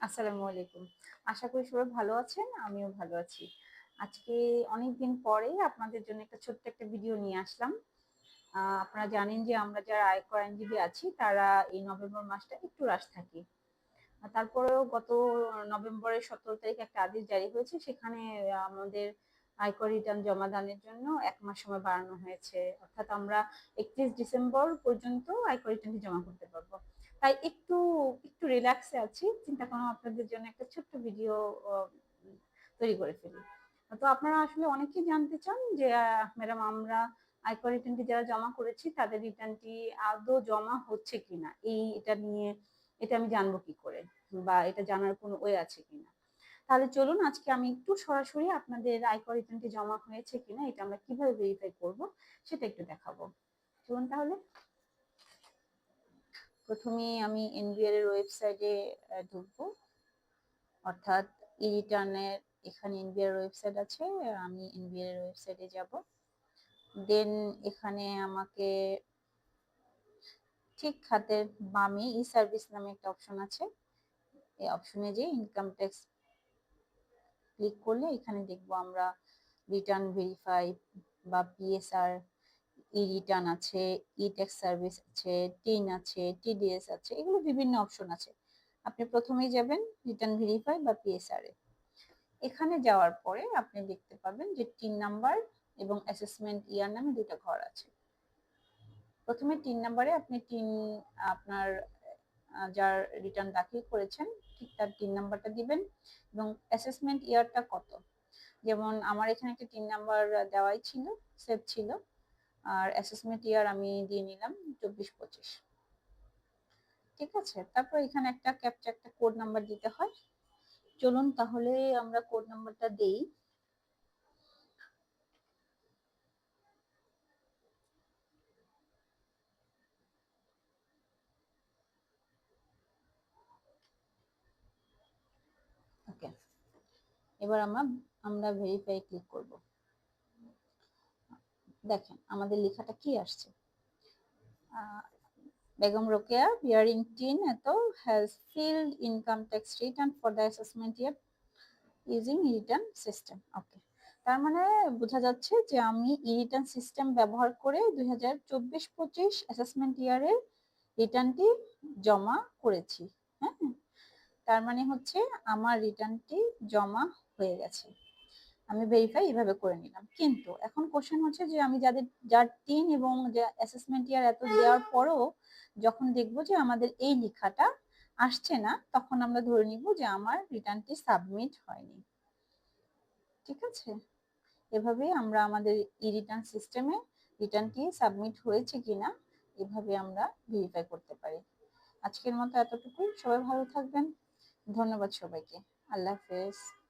আসসালামু আলাইকুম। আশা করি সবাই ভালো আছেন, আমিও ভালো আছি। আজকে অনেকদিন পরে আপনাদের জন্য একটা ছোট্ট একটা ভিডিও নিয়ে আসলাম। আপনারা জানেন যে আমরা যারা আয়কর আইনজীবী আছি, তারা এই নভেম্বর মাসটা একটু রাশ থাকি। তারপরেও গত নভেম্বরের সতেরো তারিখ একটা আদেশ জারি হয়েছে, সেখানে আমাদের আয়কর রিটার্ন জমা দানের জন্য এক মাস সময় বাড়ানো হয়েছে। অর্থাৎ আমরা একত্রিশ ডিসেম্বর পর্যন্ত আয়কর রিটার্নটি জমা করতে পারব। তাই একটু একটু রিল্যাক্সে আছি। চিন্তা করলাম আপনাদের জন্য একটা ছোট্ট ভিডিও তৈরি করে ফেলি। তো আপনারা আসলে অনেকেই জানতে চান যে ম্যাডাম আমরা আয়কর রিটার্নটি যারা জমা করেছি, তাদের রিটার্নটি আদৌ জমা হচ্ছে কিনা? এই এটা নিয়ে, এটা আমি জানব কি করে? বা এটা জানার কোনো ওয়ে আছে কিনা? তাহলে চলুন, আজকে আমি একটু সরাসরি আপনাদের আয়কর রিটার্নটি জমা হয়েছে কিনা, এটা আমরা কীভাবে ভেরিফাই করব, সেটা একটু দেখাবো। চলুন তাহলে। প্রথমে আমি এনবিআর এর ওয়েবসাইটে ঢুকবো। অর্থাৎ ই রিটার্নের এখানে এনবিআর ওয়েবসাইট আছে, আমি এনবিআর ওয়েবসাইটে যাব। দেন এখানে আমাকে ঠিক খাতের বামে ই সার্ভিস নামে একটা অপশন আছে। এই অপশনে যে ইনকাম ট্যাক্স ক্লিক করলে এখানে দেখব আমরা রিটার্ন ভেরিফাই বা পিএসআর ই রিটার্ন আছে ই ট্যাক্স সার্ভিস আছে টিন আছে টিডিএস আছে, এগুলো বিভিন্ন অপশন আছে। আপনি প্রথমেই যাবেন রিটার্ন ভেরিফাই বা পিএসআর এ। এখানে যাওয়ার পরে আপনি দেখতে পাবেন যে টিন নাম্বার এবং অ্যাসেসমেন্ট ইয়ার নামে দুটো ঘর আছে। প্রথমে তিন নাম্বারে আপনি তিন আপনার যার রিটার্ন দাখিল করেছেন, ঠিক তার তিন নাম্বারটা দিবেন এবং অ্যাসেসমেন্ট ইয়ারটা কত? যেমন আমার এখানে একটা তিন নাম্বার দেওয়াই ছিল সেভ ছিল। আর অ্যাসেসমেন্ট ইয়ার আমি দিয়ে নিলাম চব্বিশ পঁচিশ। ঠিক আছে? তারপর এখানে একটা ক্যাপচা একটা কোড নাম্বার দিতে হয়। চলুন তাহলে আমরা কোড নাম্বারটা দেই। এবার আমরা আমরা ভেরিফাই ক্লিক করব। দেখেন, আমাদের লেখাটা কি আসছে? বেগম রোকেয়া বিয়ারিং টিন এত has filed income tax return for the assessment year using return system okay তার মানে বোঝা যাচ্ছে যে আমি ই রিটার্ন সিস্টেম ব্যবহার করে দুই হাজার চব্বিশ পঁচিশ অ্যাসেসমেন্ট ইয়ারের রিটার্নটি জমা করেছি। হ্যাঁ? তার মানে হচ্ছে আমার রিটার্নটি জমা হয়ে গেছে। আমি ভেরিফাই এভাবে করে নিলাম। কিন্তু এখন কোশ্চেন হচ্ছে যে আমি যাদের, যার টিন এবং যে অ্যাসেসমেন্ট ইয়ার এত দেওয়ার পরও যখন দেখব যে আমাদের এই লেখাটা আসছে না, তখন আমরা ধরে নিব যে আমার রিটার্নটি সাবমিট হয়নি। ঠিক আছে? এভাবে আমরা আমাদের ই রিটার্ন সিস্টেমে রিটার্নটি সাবমিট হয়েছে কিনা, এভাবে আমরা ভেরিফাই করতে পারি। আজকের মতো এতটুকুই। সবাই ভালো থাকবেন। ধন্যবাদ সবাইকে। আল্লাহ হাফেজ।